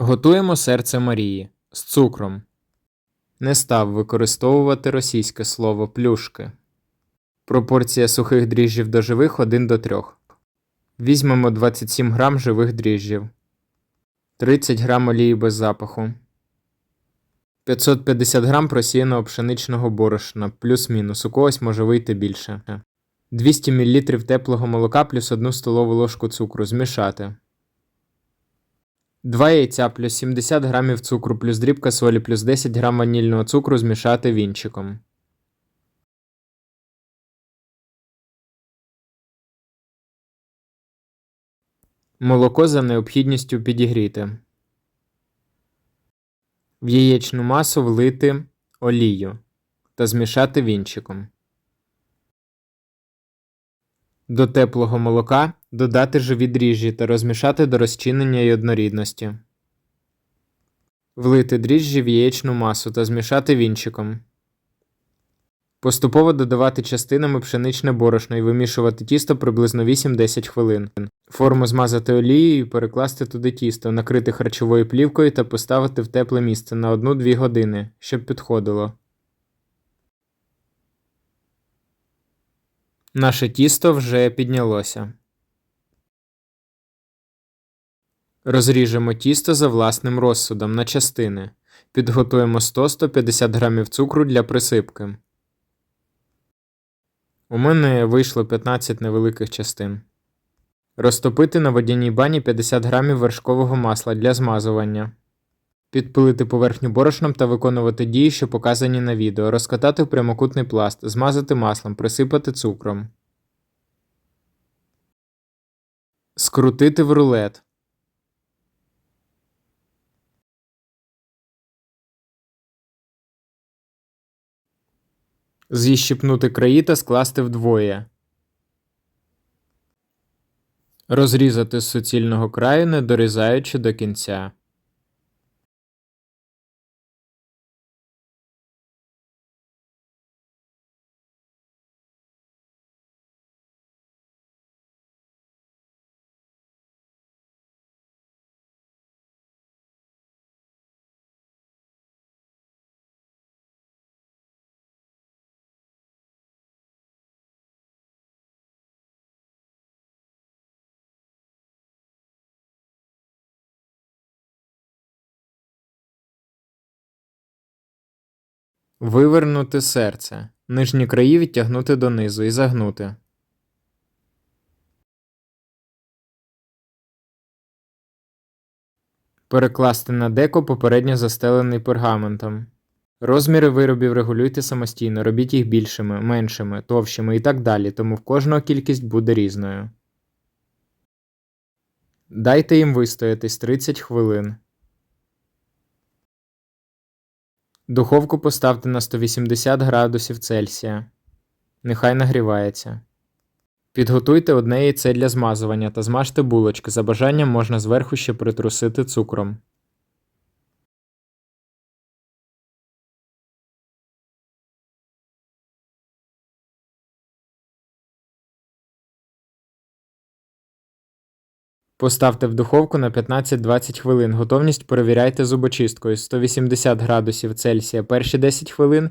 Готуємо серце Марії з цукром. Не став використовувати російське слово плюшки. Пропорція сухих дріжджів до живих 1 до 3. Візьмемо 27 грам живих дріжджів, 30 грам олії без запаху, 550 грам просіяного пшеничного борошна, плюс-мінус, у когось може вийти більше. 200 мл теплого молока плюс 1 столову ложку цукру змішати. 2 яйця плюс 70 грамів цукру плюс дрібка солі плюс 10 грам ванільного цукру змішати вінчиком. Молоко за необхідністю підігріти. В яєчну масу влити олію та змішати вінчиком. До теплого молока додати живі дріжджі та розмішати до розчинення й однорідності. Влити дріжджі в яєчну масу та змішати вінчиком. Поступово додавати частинами пшеничне борошно і вимішувати тісто приблизно 8-10 хвилин. Форму змазати олією і перекласти туди тісто, накрити харчовою плівкою та поставити в тепле місце на 1-2 години, щоб підходило. Наше тісто вже піднялося. Розріжемо тісто за власним розсудом на частини. Підготуємо 100-150 грамів цукру для присипки. У мене вийшло 15 невеликих частин. Розтопити на водяній бані 50 грамів вершкового масла для змазування. Підпилити поверхню борошном та виконувати дії, що показані на відео. Розкатати в прямокутний пласт, змазати маслом, присипати цукром. Скрутити в рулет. Зіщипнути краї та скласти вдвоє. Розрізати з суцільного краю, не дорізаючи до кінця. Вивернути серце. Нижні краї відтягнути донизу і загнути. Перекласти на деко попередньо застелений пергаментом. Розміри виробів регулюйте самостійно, робіть їх більшими, меншими, товщими і так далі, тому в кожного кількість буде різною. Дайте їм вистоятись 30 хвилин. Духовку поставте на 180 градусів Цельсія. Нехай нагрівається. Підготуйте одне яйце для змазування та змажте булочки. За бажанням можна зверху ще притрусити цукром. Поставте в духовку на 15-20 хвилин. Готовність перевіряйте зубочисткою 180 градусів Цельсія перші 10 хвилин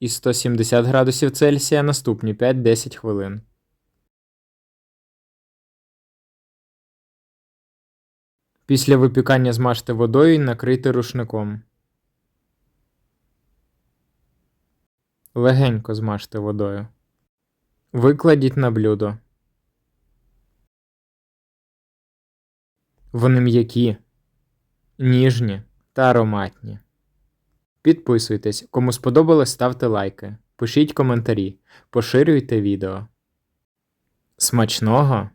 і 170 градусів Цельсія наступні 5-10 хвилин. Після випікання змажте водою і накрийте рушником. Легенько змажте водою. Викладіть на блюдо. Вони м'які, ніжні та ароматні. Підписуйтесь, кому сподобалось, ставте лайки, пишіть коментарі, поширюйте відео. Смачного!